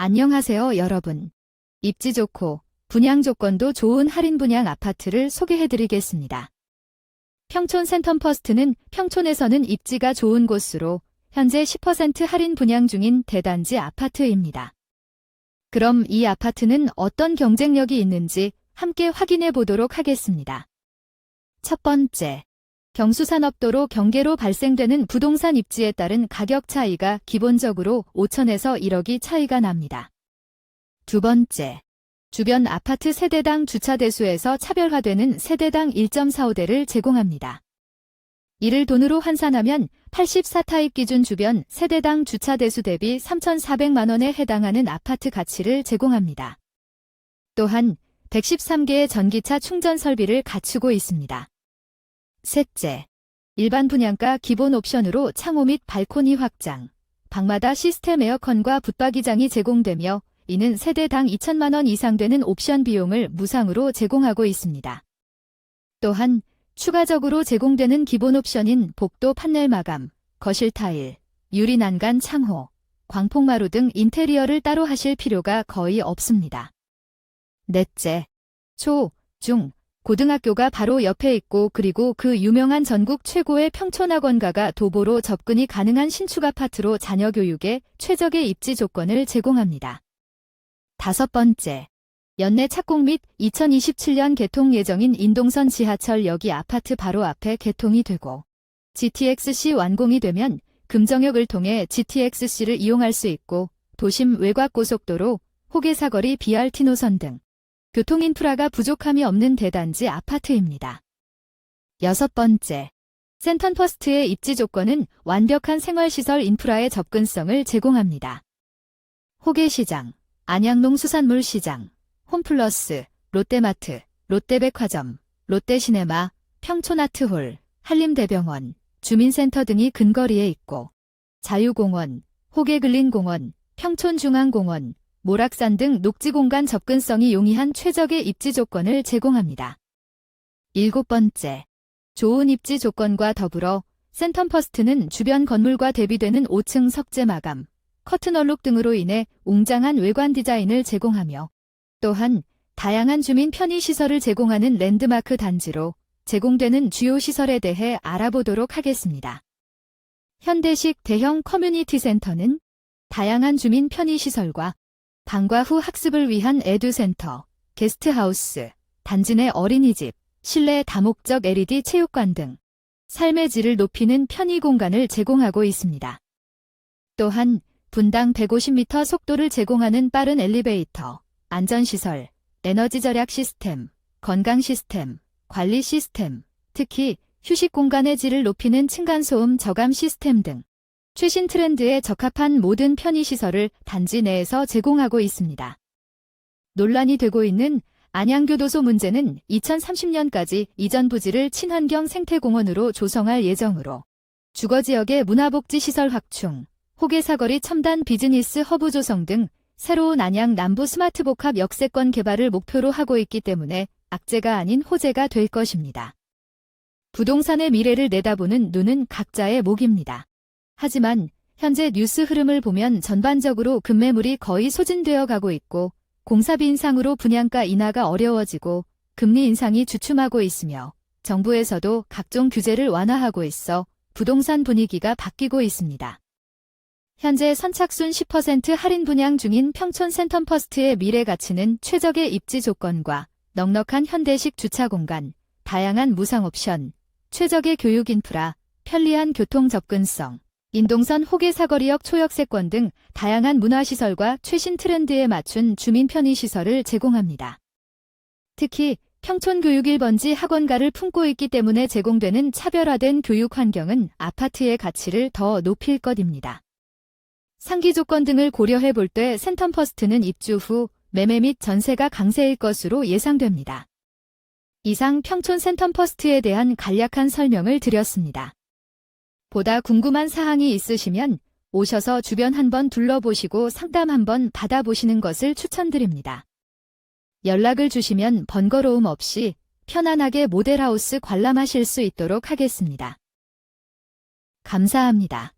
안녕하세요, 여러분. 입지 좋고 분양 조건도 좋은 할인 분양 아파트를 소개해드리겠습니다. 평촌 센텀퍼스트는 평촌에서는 입지가 좋은 곳으로 현재 10% 할인 분양 중인 대단지 아파트입니다. 그럼 이 아파트는 어떤 경쟁력이 있는지 함께 확인해 보도록 하겠습니다. 첫 번째, 경수산업도로 경계로 발생되는 부동산 입지에 따른 가격 차이가 기본적으로 5천에서 1억이 차이가 납니다. 두 번째, 주변 아파트 세대당 주차 대수에서 차별화되는 세대당 1.45대를 제공합니다. 이를 돈으로 환산하면 84타입 기준 주변 세대당 주차 대수 대비 3,400만 원에 해당하는 아파트 가치를 제공합니다. 또한 113개의 전기차 충전 설비를 갖추고 있습니다. 셋째, 일반 분양가 기본 옵션으로 창호 및 발코니 확장, 방마다 시스템 에어컨과 붙박이장이 제공되며 이는 세대당 2천만 원 이상 되는 옵션 비용을 무상으로 제공하고 있습니다. 또한 추가적으로 제공되는 기본 옵션인 복도 판넬 마감, 거실 타일, 유리 난간 창호, 광폭마루 등 인테리어를 따로 하실 필요가 거의 없습니다. 넷째, 초, 중, 고등학교가 바로 옆에 있고 그리고 그 유명한 전국 최고의 평촌학원가가 도보로 접근이 가능한 신축 아파트로 자녀 교육에 최적의 입지 조건을 제공합니다. 다섯 번째, 연내 착공 및 2027년 개통 예정인 인동선 지하철 역이 아파트 바로 앞에 개통이 되고 GTX-C 완공이 되면 금정역을 통해 GTX-C를 이용할 수 있고 도심 외곽 고속도로, 호계사거리 BRT 노선 등 교통 인프라가 부족함이 없는 대단지 아파트입니다. 여섯 번째, 센턴 퍼스트의 입지 조건은 완벽한 생활시설 인프라의 접근성을 제공합니다. 호계시장, 안양농 수산물 시장, 홈플러스, 롯데마트, 롯데백화점, 롯데시네마, 평촌아트홀, 한림대병원, 주민센터 등이 근거리에 있고 자유공원, 호계근린공원, 평촌중앙공원, 모락산 등 녹지 공간 접근성이 용이한 최적의 입지 조건을 제공합니다. 일곱 번째, 좋은 입지 조건과 더불어 센텀퍼스트는 주변 건물과 대비되는 5층 석재 마감, 커튼 얼룩 등으로 인해 웅장한 외관 디자인을 제공하며 또한 다양한 주민 편의 시설을 제공하는 랜드마크 단지로 제공되는 주요 시설에 대해 알아보도록 하겠습니다. 현대식 대형 커뮤니티 센터는 다양한 주민 편의 시설과 방과 후 학습을 위한 에듀센터, 게스트하우스, 단지 내 어린이집, 실내 다목적 LED 체육관 등 삶의 질을 높이는 편의 공간을 제공하고 있습니다. 또한 분당 150m 속도를 제공하는 빠른 엘리베이터, 안전시설, 에너지 절약 시스템, 건강 시스템, 관리 시스템, 특히 휴식 공간의 질을 높이는 층간소음 저감 시스템 등 최신 트렌드에 적합한 모든 편의시설을 단지 내에서 제공하고 있습니다. 논란이 되고 있는 안양교도소 문제는 2030년까지 이전 부지를 친환경 생태공원으로 조성할 예정으로 주거지역의 문화복지시설 확충, 호계사거리 첨단 비즈니스 허브 조성 등 새로운 안양 남부 스마트 복합 역세권 개발을 목표로 하고 있기 때문에 악재가 아닌 호재가 될 것입니다. 부동산의 미래를 내다보는 눈은 각자의 목입니다. 하지만 현재 뉴스 흐름을 보면 전반적으로 급매물이 거의 소진되어 가고 있고 공사비 인상으로 분양가 인하가 어려워지고 금리 인상이 주춤하고 있으며 정부에서도 각종 규제를 완화하고 있어 부동산 분위기가 바뀌고 있습니다. 현재 선착순 10% 할인 분양 중인 평촌 센텀퍼스트의 미래 가치는 최적의 입지 조건과 넉넉한 현대식 주차 공간, 다양한 무상 옵션, 최적의 교육 인프라, 편리한 교통 접근성, 인동선 호계 사거리역 초역세권 등 다양한 문화시설과 최신 트렌드에 맞춘 주민 편의 시설을 제공합니다. 특히 평촌 교육 1번지 학원가를 품고 있기 때문에 제공되는 차별화된 교육 환경은 아파트의 가치를 더 높일 것입니다. 상기 조건 등을 고려해 볼 때 센텀퍼스트는 입주 후 매매 및 전세가 강세일 것으로 예상됩니다. 이상 평촌 센텀퍼스트에 대한 간략한 설명을 드렸습니다. 보다 궁금한 사항이 있으시면 오셔서 주변 한번 둘러보시고 상담 한번 받아보시는 것을 추천드립니다. 연락을 주시면 번거로움 없이 편안하게 모델하우스 관람하실 수 있도록 하겠습니다. 감사합니다.